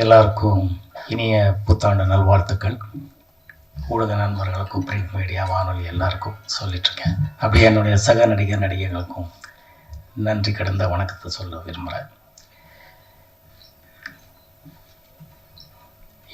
எல்லாருக்கும் இனிய புத்தாண்டு நல்வாழ்த்துக்கள். ஊடக நண்பர்களுக்கும் பிரிண்ட் மீடியா வானொலி எல்லாருக்கும் சொல்லிட்டுருக்கேன் அப்படியே என்னுடைய சக நடிகர் நடிகைகளுக்கும் நன்றி கடந்த வணக்கத்தை சொல்ல விரும்புகிறேன்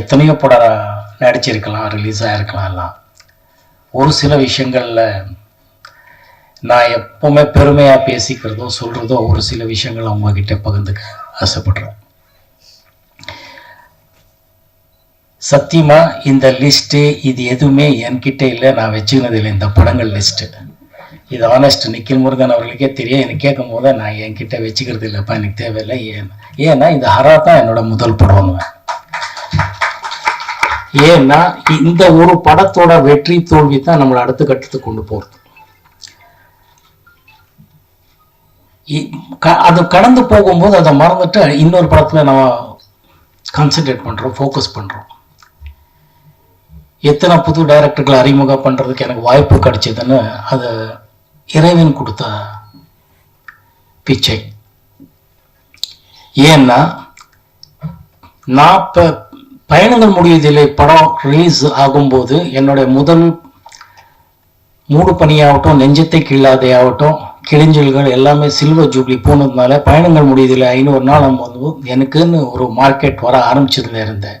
எத்தனையோ படம் நடிச்சிருக்கலாம் ரிலீஸ் ஆகிருக்கலாம் எல்லாம். ஒரு சில விஷயங்களில் நான் எப்போவுமே பெருமையாக பேசிக்கிறதோ சொல்கிறதோ ஒரு சில விஷயங்கள் அவங்கக்கிட்ட பகிர்ந்துக்க ஆசைப்பட்றேன். சத்தியமா இந்த லிஸ்ட்டு இது எதுவுமே என்கிட்ட இல்லை நான் வச்சுக்கினது இல்லை இந்த படங்கள் லிஸ்ட்டு இது ஆனஸ்ட் நிக்கில் முருகன் அவர்களுக்கே தெரியும். எனக்கு கேட்கும் போது நான் என்கிட்ட வச்சுக்கிறது இல்லைப்பா எனக்கு தேவையில்லை. ஏன்? ஏன்னா இந்த ஹரா தான் என்னோட முதல் படம்னுவேன் ஏன்னா இந்த ஒரு படத்தோட வெற்றி தோல்வி தான் நம்மளை அடுத்த கட்டத்துக்கு கொண்டு போகிறது இ- க- அது கடந்து போகும்போது அதை மறந்துட்டு இன்னொரு படத்தில் நம்ம கான்சென்ட்ரேட் பண்ணுறோம் ஃபோக்கஸ் பண்ணுறோம் எத்தனை புது டைரக்டர்களை அறிமுகம் பண்ணுறதுக்கு எனக்கு வாய்ப்பு கிடைச்சதுன்னு அது இறைவன் கொடுத்த பிச்சை. ஏன்னா நான் இப்போ பயணங்கள் முடியதில்லை படம் ரிலீஸ் ஆகும்போது என்னுடைய முதல் மூடு பணியாகட்டும் நெஞ்சத்தை கீழாதே ஆகட்டும் கிழிஞ்சல்கள் எல்லாமே சில்வர் ஜூப்ளி போனதுனால பயணங்கள் முடியதில்லை ஐநூறு நாள் வந்து எனக்குன்னு ஒரு மார்க்கெட் வர ஆரம்பிச்சதுல இருந்தேன்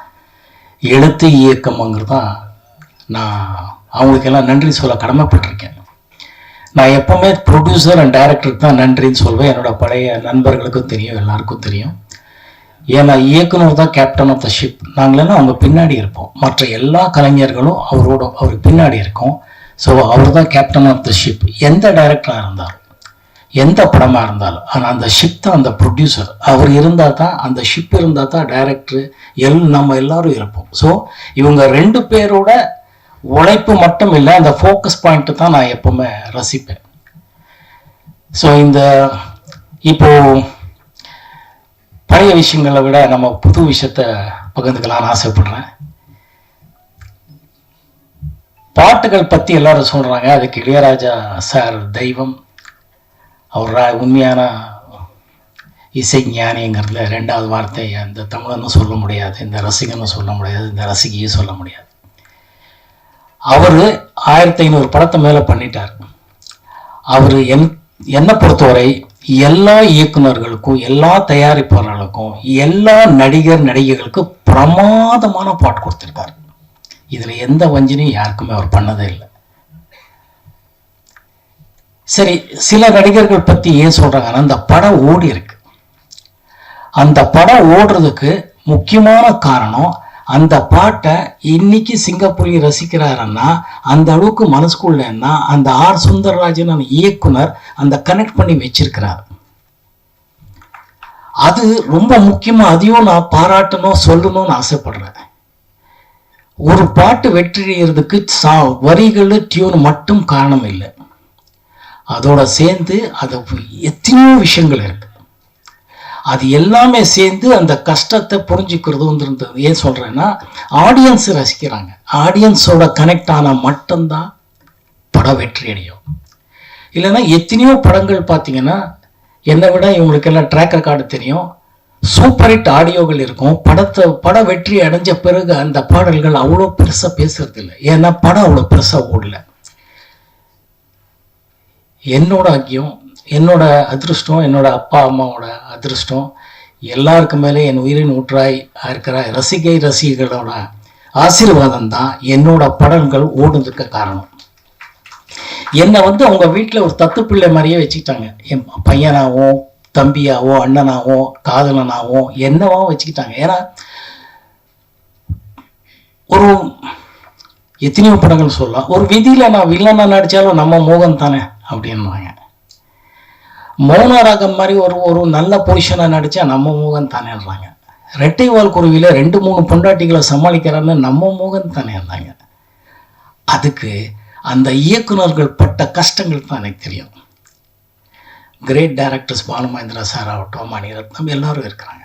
எழுத்து இயக்கம்ங்கிறது தான் நான் அவங்களுக்கெல்லாம் நன்றி சொல்ல கடமைப்பட்டிருக்கேன். நான் எப்போவுமே ப்ரொடியூசர் அண்ட் டைரக்டருக்கு தான் நன்றின்னு சொல்வேன். என்னோட பழைய நண்பர்களுக்கும் தெரியும் எல்லாருக்கும் தெரியும். ஏன்னா இயக்குனர் தான் கேப்டன் ஆஃப் த ஷிப் நாங்களெல்லாம் அவங்க பின்னாடி இருப்போம். மற்ற எல்லா கலைஞர்களும் அவரோட அவருக்கு பின்னாடி இருக்கோம். ஸோ அவர் தான் கேப்டன் ஆஃப் த ஷிப் எந்த டைரக்டராக இருந்தாலும். எந்த படமாக இருந்தாலும். ஆனால் அந்த ஷிப் தான் அந்த ப்ரொடியூசர் அவர் இருந்தால் தான் அந்த ஷிப் இருந்தால் தான் டைரக்டர் எல் நம்ம எல்லாரும் இருப்போம். ஸோ இவங்க ரெண்டு பேரோட உழைப்பு மட்டும் இல்லை அந்த ஃபோக்கஸ் பாயிண்ட்டு தான் நான் எப்பவுமே ரசிப்பேன். ஸோ இந்த இப்போது பழைய விஷயங்களை விட நம்ம புது விஷயத்த பகிர்ந்துக்கலாம்னு ஆசைப்படுறேன். பாட்டுகள் பற்றி எல்லாரும் சொல்கிறாங்க அதுக்கு இளையராஜா சார் தெய்வம். அவர் உண்மையான இசை ஞானிங்கிறதுல ரெண்டாவது வார்த்தை அந்த தமிழனும் சொல்ல முடியாது இந்த ரசிகனும் சொல்ல முடியாது இந்த ரசிகையும் சொல்ல முடியாது. அவர் ஆயிரத்தி ஐநூறு படத்தை மேலே பண்ணிட்டார். அவர் என் என்னை பொறுத்தவரை எல்லா இயக்குனர்களுக்கும் எல்லா தயாரிப்பாளர்களுக்கும் எல்லா நடிகர் நடிகைகளுக்கும் பிரமாதமான பாட்டு கொடுத்துருக்காரு. இதில் எந்த வஞ்சனையும் யாருக்குமே அவர் பண்ணதே இல்லை. சரி சில நடிகர்கள் பற்றி ஏன் சொல்கிறாங்கன்னா அந்த படம் ஓடி இருக்கு. அந்த படம் ஓடுறதுக்கு முக்கியமான காரணம் அந்த பாட்டை இன்னைக்கு சிங்கப்பூரி ரசிக்கிறாருன்னா அந்த அளவுக்கு மனசுக்குள்ளன்னா அந்த ஆர் சுந்தரராஜன் இயக்குனர் அந்த கனெக்ட் பண்ணி வச்சிருக்கிறார். அது ரொம்ப முக்கியமாக அதையும் நான் பாராட்டணும் சொல்லணும்னு ஆசைப்படுறேன். ஒரு பாட்டு வெற்றியறதுக்கு சா வரிகள் டியூன் மட்டும் காரணம் இல்லை. அதோட சேர்ந்து அது எத்தனையோ விஷயங்கள் இருக்கு. அது எல்லாமே சேர்ந்து அந்த கஷ்டத்தை புரிஞ்சுக்கிறது வந்துருந்தது ஏன் சொல்கிறேன்னா ஆடியன்ஸ் ரசிக்கிறாங்க. ஆடியன்ஸோட கனெக்ட் ஆனால் மட்டும்தான் படம் வெற்றி அடையும். இல்லைன்னா எத்தனையோ படங்கள் பார்த்தீங்கன்னா என்னை விட இவங்களுக்கெல்லாம் ட்ராக் ரெக்கார்டு தெரியும். சூப்பர் ஹிட் ஆடியோகள் இருக்கும். படத்தை படம் வெற்றி அடைஞ்ச பிறகு அந்த பாடல்கள் அவ்வளோ பெருசாக பேசுறது இல்லை ஏன்னா படம் அவ்வளோ பெருசாக ஓடலை. என்னோட அக்கியம் என்னோட அதிருஷ்டம் என்னோட அப்பா அம்மாவோட அதிருஷ்டம் எல்லாருக்கு மேலே என் உயிரின் ஊற்றாய் இருக்கிற ரசிகை ரசிகைகளோட ஆசீர்வாதம் தான் என்னோட படங்கள் ஓடுந்திருக்க காரணம். என்னை வந்து அவங்க வீட்டில் ஒரு தத்து பிள்ளை மாதிரியே வச்சுக்கிட்டாங்க. என் பையனாகவும் தம்பியாவோ அண்ணனாவோ காதலனாவோ என்னவோ வச்சுக்கிட்டாங்க. ஏன்னா ஒரு எத்தனையோ படங்கள் சொல்லலாம். ஒரு விதியில் நான் வில்லனாக நடித்தாலும் நம்ம மோகன் தானே அப்படின்வாங்க மௌன ராகம் மாதிரி ஒரு ஒரு நல்ல பொசிஷனாக நடித்தா நம்ம மோகன் தானேன்றாங்க ரெட்டைவால் குருவியில் ரெண்டு மூணு பொண்டாட்டிகளை சமாளிக்கிறான்னு நம்ம மூகம் தானே இருந்தாங்க. அதுக்கு அந்த இயக்குனர்கள் பட்ட கஷ்டங்கள் தான் எனக்கு தெரியும். கிரேட் டைரக்டர்ஸ் பானுமேந்திரா சார் ஆகட்டும் மணிரத்னம் எல்லாரும் இருக்கிறாங்க.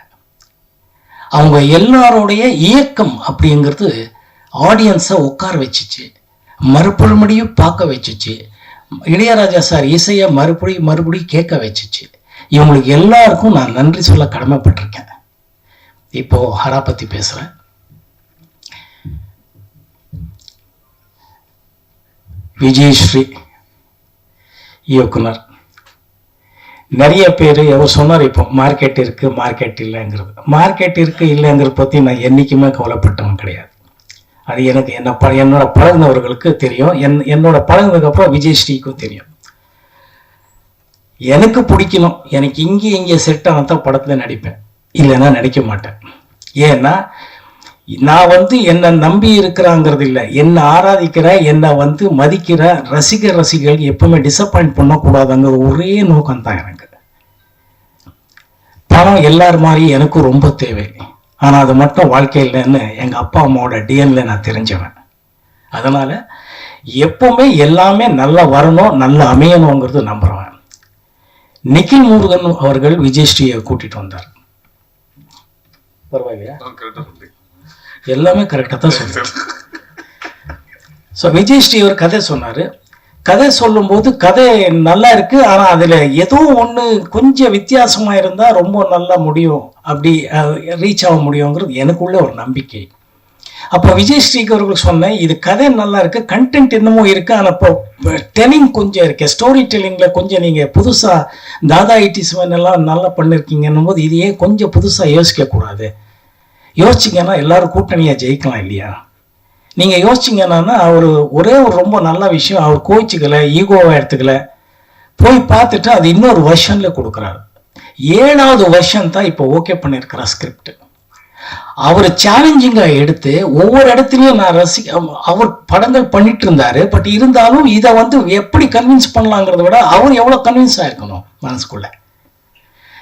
அவங்க எல்லாருடைய இயக்கம் அப்படிங்கிறது ஆடியன்ஸை உட்கார வச்சுச்சு. மறுபடியும் பார்க்க வச்சுச்சு. இளையராஜா சார் இசையை மறுபடியும் மறுபடியும் கேட்க வச்சுச்சு. இவங்களுக்கு எல்லாருக்கும் நான் நன்றி சொல்ல கடமைப்பட்டிருக்கேன். இப்போ ஹரா பத்தி பேசுறேன். விஜயஸ்ரீ இயக்குனர். நிறைய பேர் எவர் சொன்னார் இப்போ மார்க்கெட் இருக்கு மார்க்கெட் இல்லைங்கிறது. மார்க்கெட் இருக்கு இல்லைங்கிறத பற்றி நான் என்றைக்குமே கவலைப்பட்டவன் கிடையாது. அது எனக்கு என்ன ப என்னோட பழகினவர்களுக்கு தெரியும். என் என்னோட பழகுனதுக்கப்புறம் விஜயஸ்ரீக்கும் தெரியும். எனக்கு பிடிக்கணும். எனக்கு இங்கே இங்கே செட் ஆனால் தான் படத்தில் நடிப்பேன். இல்லைன்னா நடிக்க மாட்டேன். ஏன்னா நான் வந்து என்னை நம்பி இருக்கிறாங்கிறது இல்லை. என்னை ஆராதிக்கிற என்னை வந்து மதிக்கிற ரசிகர் ரசிகர்கள் எப்பவுமே டிசப்பாயிண்ட் பண்ணக்கூடாதுங்கிற ஒரே நோக்கம் தான் எனக்கு. பணம் எல்லார் மாதிரி எனக்கும் ரொம்ப தேவை. ஆனால் அது மட்டும் வாழ்க்கை இல்லைன்னு எங்கள் அப்பா அம்மாவோட டிஎன்ல நான் தெரிஞ்சவன். அதனால எப்பவுமே எல்லாமே நல்லா வரணும் நல்லா அமையணுங்கிறது நம்புறவன். நிக்கில் முருகன் அவர்கள் விஜயஸ்ரீயை கூட்டிட்டு வந்தார். பரவாயில்லையா? எல்லாமே கரெக்டாக தான் சொல்றேன் ஸோ விஜயஸ்ரீ ஒரு கதை சொன்னார். கதை சொல்லும்போது கதை நல்லா இருக்கு ஆனால் அதில் ஏதோ ஒன்று கொஞ்சம் வித்தியாசமாக இருந்தால் ரொம்ப நல்லா முடியும். அப்படி ரீச் ஆக முடியுங்கிறது எனக்குள்ள ஒரு நம்பிக்கை. அப்போ விஜயஸ்ரீக்கு அவர்கள் சொன்னேன் இது கதை நல்லா இருக்கு கண்டென்ட் என்னமோ இருக்கு ஆனால் இப்போ டெல்லிங் கொஞ்சம் இருக்கு. ஸ்டோரி டெல்லிங்கில் கொஞ்சம் நீங்கள் புதுசாக தாதா இட்டிஸ்மன் எல்லாம் நல்லா பண்ணிருக்கீங்கன்னும் போது இதையே கொஞ்சம் புதுசாக யோசிக்க கூடாது யோசிச்சிங்கன்னா எல்லாரும் கூட்டணியாக ஜெயிக்கலாம் இல்லையா? நீங்கள் என்னன்னா அவர் ஒரே ஒரு ரொம்ப நல்ல விஷயம் அவர் கோச்சிக்கல ஈகோவை எடுத்துக்கல. போய் பார்த்துட்டு அது இன்னொரு வருஷனில் கொடுக்குறாரு. ஏழாவது வருஷம் தான் இப்போ ஓகே பண்ணியிருக்கிறார் ஸ்கிரிப்ட் அவர் சேலஞ்சிங்காக எடுத்து ஒவ்வொரு இடத்துலையும் நான் ரசி அவர் படங்கள் பண்ணிட்டு இருந்தாரு பட் இருந்தாலும் இதை வந்து எப்படி கன்வின்ஸ் பண்ணலாங்கிறத விட அவர் எவ்வளோ கன்வின்ஸ் ஆயிருக்கணும் மனசுக்குள்ள.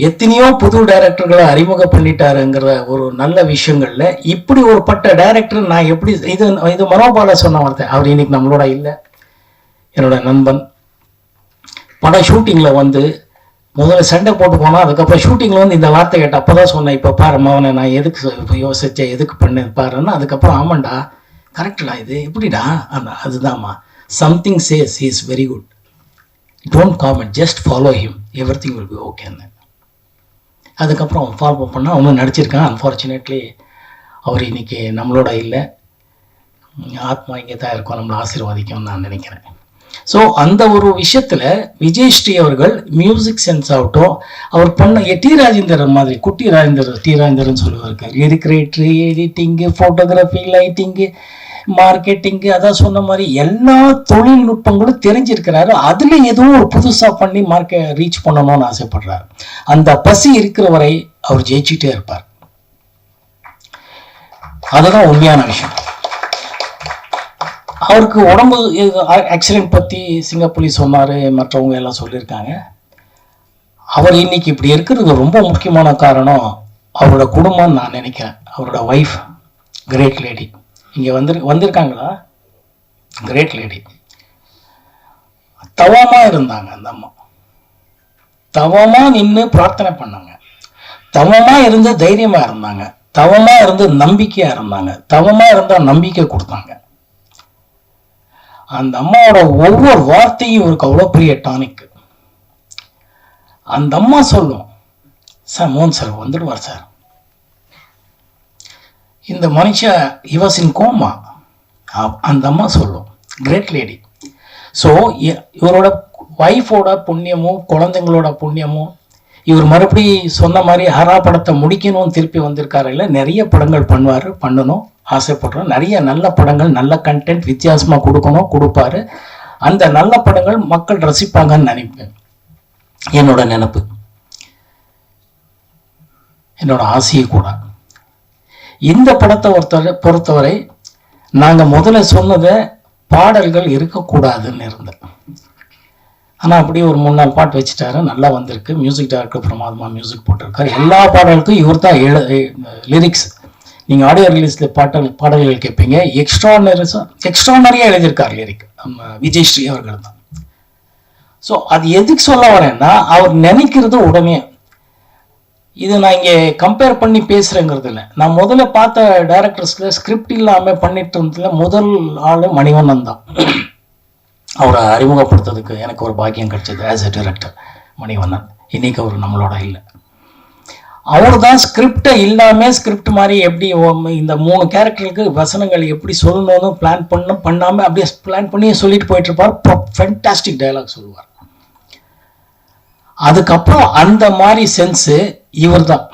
எத்தனையோ புது டைரக்டர்களை அறிமுகம் பண்ணிட்டாருங்கிற ஒரு நல்ல விஷயங்கள்ல இப்படி ஒரு பட்ட டைரக்டர் நான் எப்படி இது இது மனோபால சொன்ன வார்த்தை. அவர் இன்னைக்கு நம்மளோட இல்லை. என்னோட நண்பன். படம் ஷூட்டிங்கில் வந்து முதல்ல சண்டை போட்டு போனால் அதுக்கப்புறம் ஷூட்டிங்கில் வந்து இந்த வார்த்தை கேட்ட அப்போ தான் சொன்னேன் இப்போ பாரு மவனை நான் எதுக்கு சொ- யோசிச்சேன் எதுக்கு பண்ணேன் பாருன்னா. அதுக்கப்புறம் ஆமாண்டா கரெக்டடா இது? எப்படிடா? அண்ணா அதுதாம்மா something says is very good don't comment just follow him everything will be ஓகேன்னு அதுக்கப்புறம் ஃபாலோ ஃபாலோ பண்ணால் அவனும் நடிச்சிருக்கான் அன்ஃபார்ச்சுனேட்லி அவர் இன்னைக்கு நம்மளோட இல்லை. ஆத்மா இங்கே தான் இருக்கும். நம்மளை ஆசீர்வாதிக்கும்னு நான் நினைக்கிறேன். ஸோ அந்த ஒரு விஷயத்தில் விஜயஸ்ரீ அவர்கள் மியூசிக் சென்ஸ் ஆகட்டும் அவர் பண்ண டி ராஜேந்தர் மாதிரி குட்டி ராஜேந்தர் டி ராஜேந்தர்னு சொல்லுவார். Lyric writer editing photography lighting marketing அதான் சொன்ன மாதிரி எல்லா தொழில்நுட்பங்களும் தெரிஞ்சிருக்கிறாரு. அதுல ஏதோ ஒரு புதுசா பண்ணி மார்க்கெட் ரீச் பண்ணணும்னு ஆசைப்படுறாரு. அந்த பசி இருக்கிற வரை அவர் ஜெயிச்சுட்டே இருப்பார். அதுதான் உண்மையான விஷயம். அவருக்கு உடம்பு ஆக்சிடென்ட் பத்தி சிங்கப்புலி சொன்னார் மற்றவங்க எல்லாம் சொல்லியிருக்காங்க. அவர் இன்னைக்கு இப்படி இருக்கிறது ரொம்ப முக்கியமான காரணம் அவரோட குடும்பம் நான் நினைக்கிறேன். அவரோட ஒய்ஃப் கிரேட் லேடி இங்கே வந்து வந்திருக்காங்களா? கிரேட் லேடி தவமாக இருந்தாங்க அந்த அம்மா. தவமாக நின்று பிரார்த்தனை பண்ணாங்க. தவமா இருந்து தைரியமாக இருந்தாங்க. தவமாக இருந்து நம்பிக்கையாக இருந்தாங்க. தவமா இருந்தால் நம்பிக்கை கொடுத்தாங்க. அந்த அம்மாவோட ஒவ்வொரு வார்த்தையும் இவருக்கு அவ்வளோ பெரிய டானிக் அந்த அம்மா சொல்லும் சார் மோகன் சார் வந்துடுவார் சார். இந்த மனுஷன் இவாஸ் இன் கோமா அந்த அம்மா சொல்லும் கிரேட் லேடி ஸோ இவரோட ஒய்ஃபோட புண்ணியமும் குழந்தைங்களோட புண்ணியமும் இவர் மறுபடி சொன்ன மாதிரி ஹரா படத்தை முடிக்கணும்னு திருப்பி வந்திருக்காரு. இல்லை நிறைய படங்கள் பண்ணுவார் பண்ணணும் ஆசைப்படுறோம். நிறைய நல்ல படங்கள் நல்ல கண்டென்ட் வித்தியாசமாக கொடுக்கணும் கொடுப்பாரு. அந்த நல்ல படங்கள் மக்கள் ரசிப்பாங்கன்னு நினைப்பேன். என்னோட நினப்பு. என்னோட ஆசையை கூட. இந்த படத்தை ஒருத்தவரை பொறுத்தவரை நாங்கள் முதல்ல சொன்னதை பாடல்கள் இருக்கக்கூடாதுன்னு இருந்தேன். ஆனால் அப்படியே ஒரு மூணு நாலு பாட்டு வச்சுட்டாரு. நல்லா வந்திருக்கு. மியூசிக் டைரக்டர் பிரமாதமா மியூசிக் போட்டிருக்காரு. எல்லா பாடல்களுக்கும் இவர் தான் எழு லிரிக்ஸ் நீங்கள் ஆடியோ ரிலீஸில் பாட்டல் பாடல்கள் கேட்பீங்க. எக்ஸ்ட்ரானரிஸாக எக்ஸ்ட்ரானரியாக எழுதியிருக்கார் லிரிக் நம்ம விஜய் ஸ்ரீ அவர்கள் தான். ஸோ அது எதுக்கு சொல்ல வரேன்னா அவர் நினைக்கிறது உடனே இது நான் இங்கே கம்பேர் பண்ணி பேசுகிறேங்கிறது இல்லை. நான் முதல்ல பார்த்த டைரக்டர்ஸில் ஸ்கிரிப்ட் இல்லாமல் பண்ணிட்டு இருந்ததில் முதல் ஆள் மணிவண்ணன் தான். அவரை அறிமுகப்படுத்துறதுக்கு எனக்கு ஒரு பாக்கியம் கிடைச்சது ஆஸ் எ டைரக்டர் மணிவண்ணன். இன்னைக்கு அவர் நம்மளோட இல்லை. அவர் தான் ஸ்கிரிப்டை இல்லாமல் ஸ்கிரிப்ட் மாதிரி எப்படி இந்த மூணு கேரக்டருக்கு வசனங்கள் எப்படி சொல்லணும்னு பிளான் பண்ண பண்ணாமல் அப்படியே பிளான் பண்ணி சொல்லிட்டு போயிட்டு இருப்பார். ஃபென்டாஸ்டிக் டைலாக் சொல்லுவார். அதுக்கப்புறம் அந்த மாதிரி சென்ஸு இவர் தான்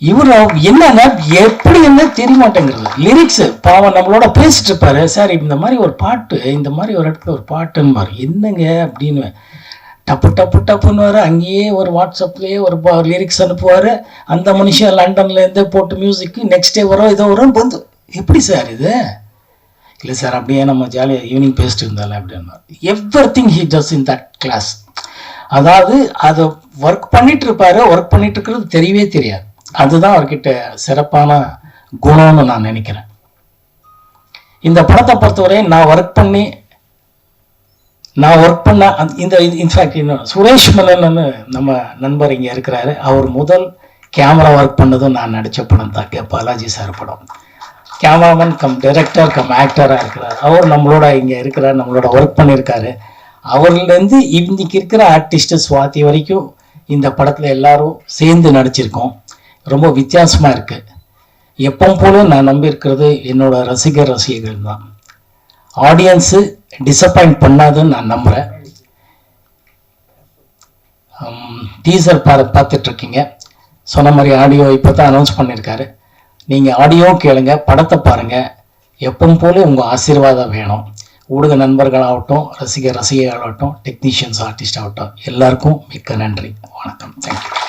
இவர் என்னங்க எப்படி என்ன தெரிய மாட்டேங்கிறது லிரிக்ஸ் பாவம் நம்மளோட பேசிட்டு இருப்பாரு. சார் இந்த மாதிரி ஒரு பாட்டு இந்த மாதிரி ஒரு இடத்துல ஒரு பாட்டுன்னு பாரு. என்னங்க? அப்படின்னு. டப்பு டப்பு டப்புன்னு அங்கேயே ஒரு வாட்ஸ்அப்லேயே ஒரு லிரிக்ஸ் அனுப்புவார். அந்த மனுஷன் லண்டன்லேருந்தே போட்டு மியூசிக்கு நெக்ஸ்ட் டே வரும் இதோ வரும் வந்து. எப்படி சார் இது? இல்லை சார் அப்படியே நம்ம ஜாலியாக ஈவினிங் பேசிட்டு இருந்தாலே அப்படின்னா everything he does in that class அதாவது அதை ஒர்க் பண்ணிட்டு இருப்பாரு ஒர்க் பண்ணிட்டு இருக்கிறது தெரியவே தெரியாது. அதுதான் அவர்கிட்ட சிறப்பான குணம்னு நான் நினைக்கிறேன். இந்த படத்தை பொறுத்தவரை நான் ஒர்க் பண்ணி நான் ஒர்க் பண்ண இந்த இன்ஃபேக்ட் இன்னும் சுரேஷ் மலன்னு நம்ம நண்பர் இங்கே இருக்கிறாரு. அவர் முதல் கேமரா ஒர்க் பண்ணதும் நான் நடித்த படம் தான். கே. பாலாஜி சார் படம். கேமராமேன் கம் டைரக்டர் கம் ஆக்டராக இருக்கிறார். அவர் நம்மளோட இங்கே இருக்கிறார் நம்மளோட ஒர்க் பண்ணியிருக்காரு. அவர்லேருந்து இன்னைக்கு இருக்கிற ஆர்டிஸ்ட் சுவாதி வரைக்கும் இந்த படத்தில் எல்லாரும் சேர்ந்து நடிச்சிருக்கோம். ரொம்ப வித்தியாசமாக இருக்குது எப்போ போல நான் நம்பியிருக்கிறது என்னோட ரசிகர் ரசிகர்கள் தான். ஆடியன்ஸு டிசப்பாயிண்ட் பண்ணாதுன்னு நான் நம்புகிறேன் டீசர் பா பார்த்துட்ருக்கீங்க. சொன்ன மாதிரி ஆடியோ இப்போ தான் அனௌன்ஸ் பண்ணியிருக்காரு. நீங்கள் ஆடியோ கேளுங்க படத்தை பாருங்கள் எப்பவும் போல உங்கள் ஆசீர்வாதம் வேணும். ஊடக நண்பர்களாகட்டும் ரசிகர் ரசிகைகளாகட்டும் டெக்னீஷியன்ஸ் ஆர்டிஸ்ட் ஆகட்டும் எல்லாருக்கும் மிக்க நன்றி. வணக்கம். தேங்க்யூ